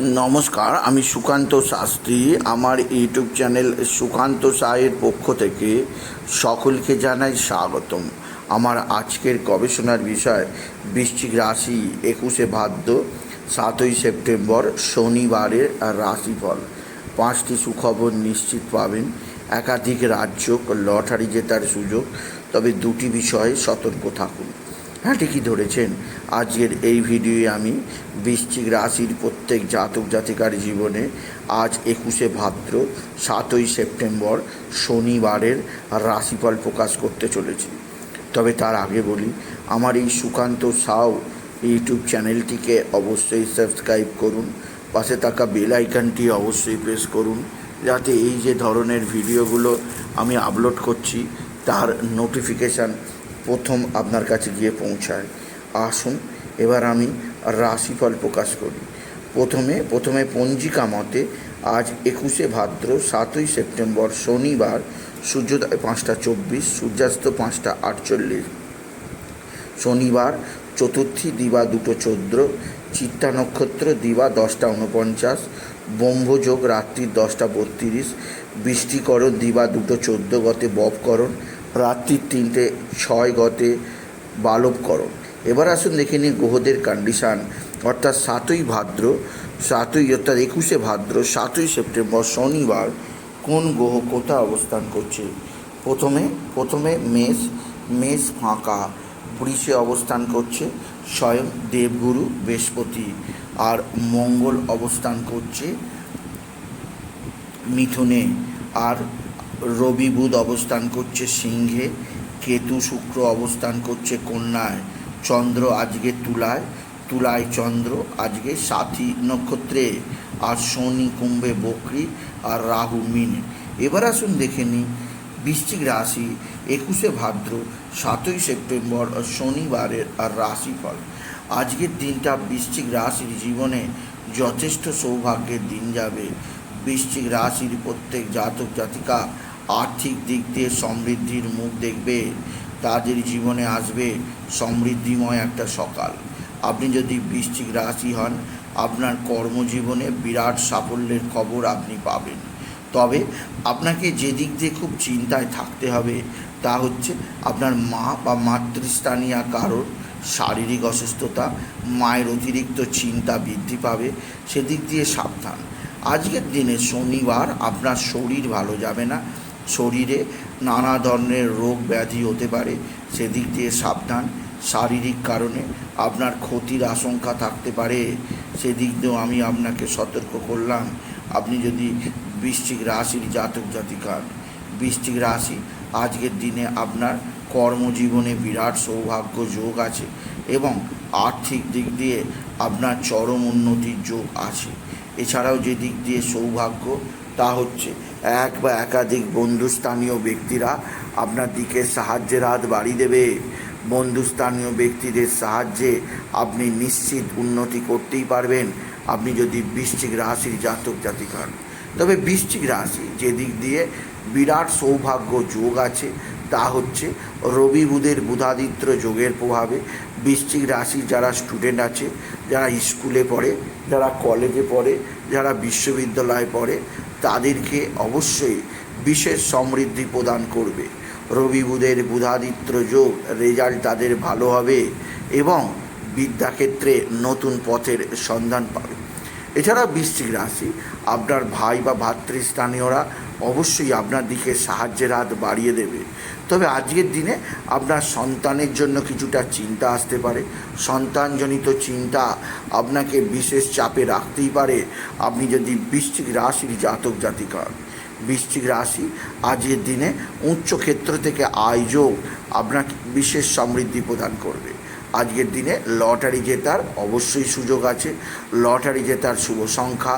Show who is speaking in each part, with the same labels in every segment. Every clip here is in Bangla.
Speaker 1: নমস্কার, আমি সুকান্ত শাস্ত্রী। আমার ইউটিউব চ্যানেল সুকান্ত সায়ের পক্ষ থেকে সকলকে জানাই স্বাগতম। আমার আজকের গবেষণার বিষয়, বৃশ্চিক রাশি একুশে ভাদ্র, সাতই সেপ্টেম্বর, শনিবারের রাশিফল। পাঁচটি সুখবর নিশ্চিত পাবেন। একাধিক রাজ্য লটারি জেতার সুযোগ। তবে দুটি বিষয়ে সতর্ক থাকুন। হ্যাঁ ঠিকই ধরেছেন। আজকের এই ভিডিওয়ে আমি বৃশ্চিক রাশির প্রত্যেক জাতক জাতিকার জীবনে আজ একুশে ভাদ্র, সাতই সেপ্টেম্বর শনিবারের রাশিফল প্রকাশ করতে চলেছি। তবে তার আগে বলি, আমার এই সুকান্ত সাউ ইউটিউব চ্যানেলটিকে অবশ্যই সাবস্ক্রাইব করুন, পাশে থাকা বেল আইকনটি অবশ্যই প্রেস করুন, যাতে এই যে ধরনের ভিডিওগুলো আমি আপলোড করছি, তার নোটিফিকেশান প্রথম আপনার কাছে গিয়ে পৌঁছায়। আসুন, এবার আমি রাশিফল প্রকাশ করি। প্রথমে প্রথমে পঞ্জিকা মতে আজ একুশে ভাদ্র, সাতই সেপ্টেম্বর, শনিবার, সূর্যোদয় পাঁচটা চব্বিশ, সূর্যাস্ত পাঁচটা আটচল্লিশ। শনিবার, চতুর্থী দিবা দুটো চোদ্দ, চিত্তা নক্ষত্র দিবা দশটা উনপঞ্চাশ ব্রহ্মযোগ রাত্রি দশটা বত্রিশ, বৃষ্টিকরণ দিবা দুটো চোদ্দ, গতে ববকরণ রাত্রির তিনটে, ছয় গতে বালবকরণ এবার আসুন দেখে নিই গ্রহদের কন্ডিশান অর্থাৎ সাতই ভাদ্র, সাতই, অর্থাৎ একুশে ভাদ্র, সাতই সেপ্টেম্বর, শনিবার কোন গ্রহ কোথায় অবস্থান করছে? প্রথমে প্রথমে মেষ মেষ ফাঁকা, বৃষে অবস্থান করছে, স্বয়ং দেবগুরু বৃহস্পতি। আর মঙ্গল অবস্থান করছে মিথুনে। আর রবি বুধ অবস্থান করছে সিংহে, কেতু শুক্র অবস্থান করছে কন্যায়, চন্দ্র আজকে তুলায় তুলায় চন্দ্র আজকে সাথী নক্ষত্রে, আর শনি কুম্ভে বকরি, আর রাহু মিনে। এবার আসুন দেখে নিই, বৃশ্চিক রাশি একুশে ভাদ্র, সাতই সেপ্টেম্বর, শনিবারের আর রাশিফল। আজকের দিনটা বৃশ্চিক রাশির জীবনে যথেষ্ট সৌভাগ্যের দিন যাবে। বৃশ্চিক রাশির প্রত্যেক জাতক জাতিকা আর্থিক দিক দিয়ে সমৃদ্ধির মুখ দেখবে, তাদের জীবনে আসবে সমৃদ্ধিময় একটা সকাল। আপনি যদি বৃশ্চিক রাশি হন, আপনার কর্মজীবনে বিরাট সাফল্যের খবর আপনি পাবেন। তবে আপনাকে যে দিক দিয়ে খুব চিন্তায় থাকতে হবে, তা হচ্ছে আপনার মা বা মাতৃস্থানীয় কারোর শারীরিক অসুস্থতা, মায়ের অতিরিক্ত চিন্তা বৃদ্ধি পাবে, সেদিক দিয়ে সাবধান। আজকের দিনে শনিবার, আপনার শরীর ভালো যাবে না শরীরে নানা ধরনের রোগ ব্যাধি হতে পারে, সেদিক দিয়ে সাবধান। শারীরিক কারণে আপনার ক্ষতির আশঙ্কা থাকতে পারে, সেদিক দিয়েও আমি আপনাকে সতর্ক করলাম। আপনি যদি বৃশ্চিক রাশির জাতক জাতিকার, বৃশ্চিক রাশি, আজকের দিনে আপনার কর্মজীবনে বিরাট সৌভাগ্য যোগ আছে এবং আর্থিক দিক দিয়ে আপনার চরম উন্নতির যোগ আছে। এছাড়াও যে দিক দিয়ে সৌভাগ্য তা হচ্ছে এক বা একাধিক বন্ধুস্থানীয় ব্যক্তিরা আপনার দিকে সাহায্যের হাত বাড়িয়ে দেবে। বন্ধুস্থানীয় ব্যক্তিদের সাহায্যে আপনি নিশ্চিত উন্নতি করতেই পারবেন। আপনি যদি বৃশ্চিক রাশির জাতক জাতিক হন। তবে বৃশ্চিক রাশি যে দিক দিয়ে বিরাট সৌভাগ্য যোগ আছে, তা হচ্ছে রবি বুধের বুধাদিত্য যোগের প্রভাবে বৃশ্চিক রাশির যারা স্টুডেন্ট আছে, যারা স্কুলে পড়ে, যারা কলেজে পড়ে, যারা বিশ্ববিদ্যালয়ে পড়ে তাদেরকে অবশ্যই বিশেষ সমৃদ্ধি প্রদান করবে। রবি বুধের বুধাদিত্য যোগ রেজাল্ট তাদের ভালো হবে এবং বিদ্যাক্ষেত্রে নতুন পথের সন্ধান পাবে। এছাড়া বৃশ্চিক রাশি, আপনার ভাই বা ভাতৃস্থানীয়রা অবশ্যই আপনার দিকে সাহায্যের হাত বাড়িয়ে দেবে। তবে আজকের দিনে আপনার সন্তানের জন্য কিছুটা চিন্তা আসতে পারে। সন্তানজনিত চিন্তা আপনাকে বিশেষ চাপে রাখতেই পারে। আপনি যদি বৃশ্চিক রাশির জাতক জাতিকা। বৃশ্চিক রাশি আজকের দিনে উচ্চ ক্ষেত্র থেকে আয়োজক আপনাকে বিশেষ সমৃদ্ধি প্রদান করবে। আজকের দিনে লটারি জেতার অবশ্যই সুযোগ আছে। লটারি জেতার শুভ সংখ্যা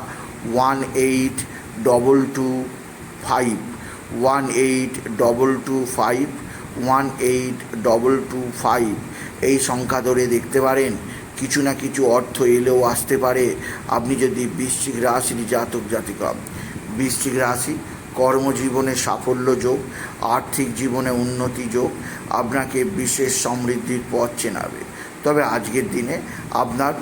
Speaker 1: one eight double two five, one eight double two five one eight double two five এই সংখ্যা ধরে দেখতে পারেন, কিছু না কিছু অর্থ এলেও আসতে পারে আপনি যদি বৃশ্চিক রাশির জাতক, জাতিকা। বৃশ্চিক রাশি, কর্মজীবনে সাফল্য যোগ, আর্থিক জীবনে উন্নতি যোগ, আপনাকে বিশেষ সমৃদ্ধির পথ চেনাবে তবে আজকের দিনে আপনার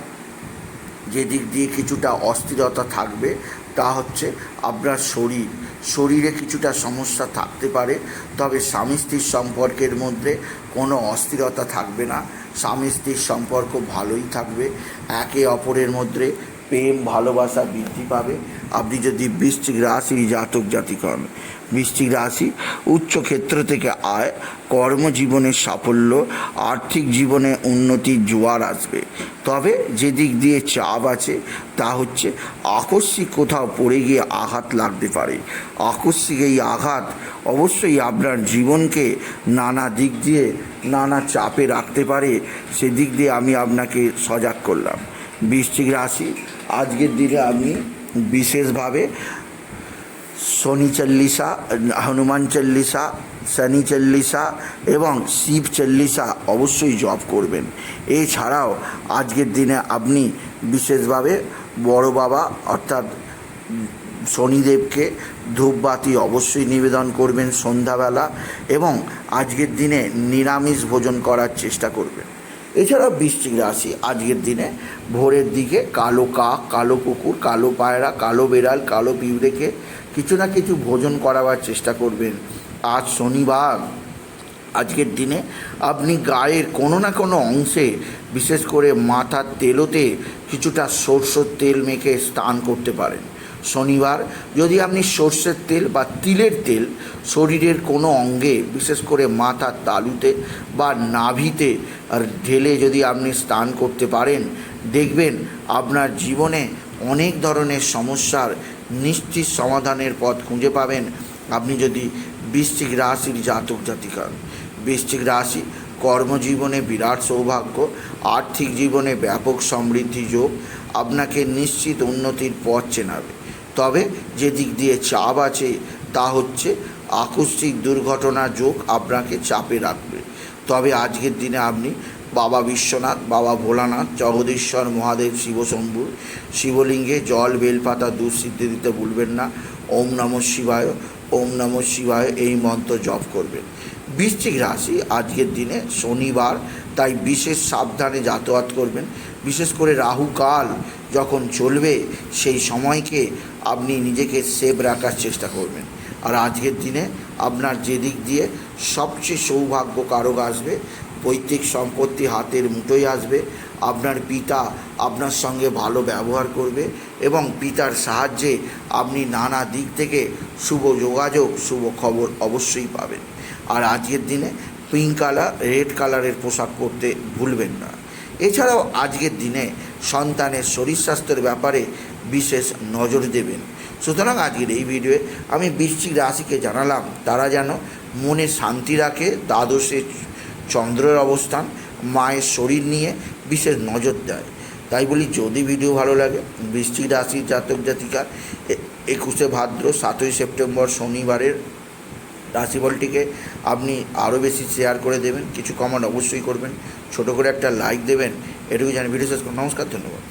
Speaker 1: যে দিক দিয়ে কিছুটা অস্থিরতা থাকবে তা হচ্ছে আপনার শরীর। শরীরে কিছুটা সমস্যা থাকতে পারে, তবে স্বামী স্ত্রীর সম্পর্কের মধ্যে কোনো অস্থিরতা থাকবে না। স্বামী স্ত্রীর সম্পর্ক ভালোই থাকবে। একে অপরের মধ্যে প্রেম, ভালোবাসা বৃদ্ধি পাবে। আপনি যদি বৃষ্টিক রাশি জাতক জাতিক হন বৃশ্চিক রাশি উচ্চ ক্ষেত্র থেকে আয়, কর্মজীবনের সাফল্য, আর্থিক জীবনে উন্নতির জোয়ার আসবে। তবে যে দিক দিয়ে চাপ আছে, তা হচ্ছে আকস্মিক কোথাও পড়ে গিয়ে আঘাত লাগতে পারে। আকস্মিক এই আঘাত অবশ্যই আপনার জীবনকে নানা দিক দিয়ে নানা চাপে রাখতে পারে। সেদিক দিয়ে আমি আপনাকে সজাগ করলাম। বৃষ্টিক রাশি আজকের দিনে আপনি বিশেষভাবে শনি চল্লিশা, হনুমান চল্লিশা, শনি চল্লিশা এবং শিব চল্লিশা অবশ্যই জপ করবেন। এছাড়াও আজকের দিনে আপনি বিশেষভাবে বড় বাবা অর্থাৎ শনিদেবকে ধূপবাতি অবশ্যই নিবেদন করবেন সন্ধ্যাবেলা এবং আজকের দিনে নিরামিষ ভোজন করার চেষ্টা করবেন। এছাড়াও বৃশ্চিক রাশি, আজকের দিনে ভোরের দিকে কালো কাক, কালো কুকুর, কালো পায়রা, কালো বেড়াল, কালো পিঁপড়েকে কিছু না কিছু ভোজন করাবার চেষ্টা করবেন। আজ শনিবার, আজকের দিনে আপনি গায়ের কোনো না কোনো অংশে, বিশেষ করে মাথার তেলোতে কিছুটা সরষের তেল মেখে স্নান করতে পারেন। শনিবার, যদি আপনি সর্ষের তেল বা তিলের তেল শরীরের কোনো অঙ্গে, বিশেষ করে মাথার তালুতে বা নাভিতে আর ঢেলে যদি আপনি স্নান করতে পারেন, দেখবেন আপনার জীবনে অনেক ধরনের সমস্যার নিশ্চিত সমাধানের পথ খুঁজে পাবেন। আপনি যদি বৃশ্চিক রাশির জাতক জাতিকা, বৃশ্চিক রাশি কর্মজীবনে বিরাট সৌভাগ্য, আর্থিক জীবনে ব্যাপক সমৃদ্ধি যোগ আপনাকে নিশ্চিত উন্নতির পথ চেনাবে। তবে যে দিক দিয়ে চাপ আছে, তা হচ্ছে আকস্মিক দুর্ঘটনা যোগ আপনাকে চাপে রাখবে। তবে আজকের দিনে আপনি বাবা বিশ্বনাথ, বাবা ভোলানাথ, জগদীশ্বর, মহাদেব শিবশম্ভুর শিবলিঙ্গে জল, বেলপাতা দুঃসিদ্ধি দিতে ভুলবেন না। ওম নম শিবায়, ওম নম শিবায় এই মন্ত্র জপ করবেন। বৃশ্চিক রাশি আজকের দিনে শনিবার, তাই বিশেষ সাবধানে যাতায়াত করবেন। বিশেষ করে রাহু কাল যখন চলবে, সেই সময়কে আপনি নিজেকে সেভ রাখার চেষ্টা করবেন। আর আজকের দিনে আপনার যে দিক দিয়ে সবচেয়ে সৌভাগ্য কারক আসবে। পৈতৃক সম্পত্তি হাতের মুঠোয় আসবে। আপনার পিতা আপনার সঙ্গে ভালো ব্যবহার করবে এবং পিতার সাহায্যে আপনি নানা দিক থেকে শুভ যোগাযোগ, শুভ খবর অবশ্যই পাবেন। আর আজকের দিনে পিঙ্ক কালার রেড কালারের পোশাক পরতে ভুলবেন না। এছাড়াও আজকের দিনে সন্তানের শরীর স্বাস্থ্যের ব্যাপারে বিশেষ নজর দেবেন। সুতরাং আজকের এই ভিডিওয়ে আমি বৃশ্চিক রাশিকে জানালাম। তারা যেন মনে শান্তি রাখে, দ্বাদশে চন্দ্রের অবস্থান, মায়ের শরীর নিয়ে বিশেষ নজর দেয়। তাই বলি, যদি ভিডিও ভালো লাগে, বৃশ্চিক রাশির জাতক জাতিকার একুশে ভাদ্র, সাতই সেপ্টেম্বর শনিবারের রাশিফলটিকে আপনি আরও বেশি শেয়ার করে দেবেন। কিছু কমেন্ট অবশ্যই করবেন। ছোট করে একটা লাইক দেবেন। এটুকু জানি। ভিডিও শেষ করুন। নমস্কার, ধন্যবাদ।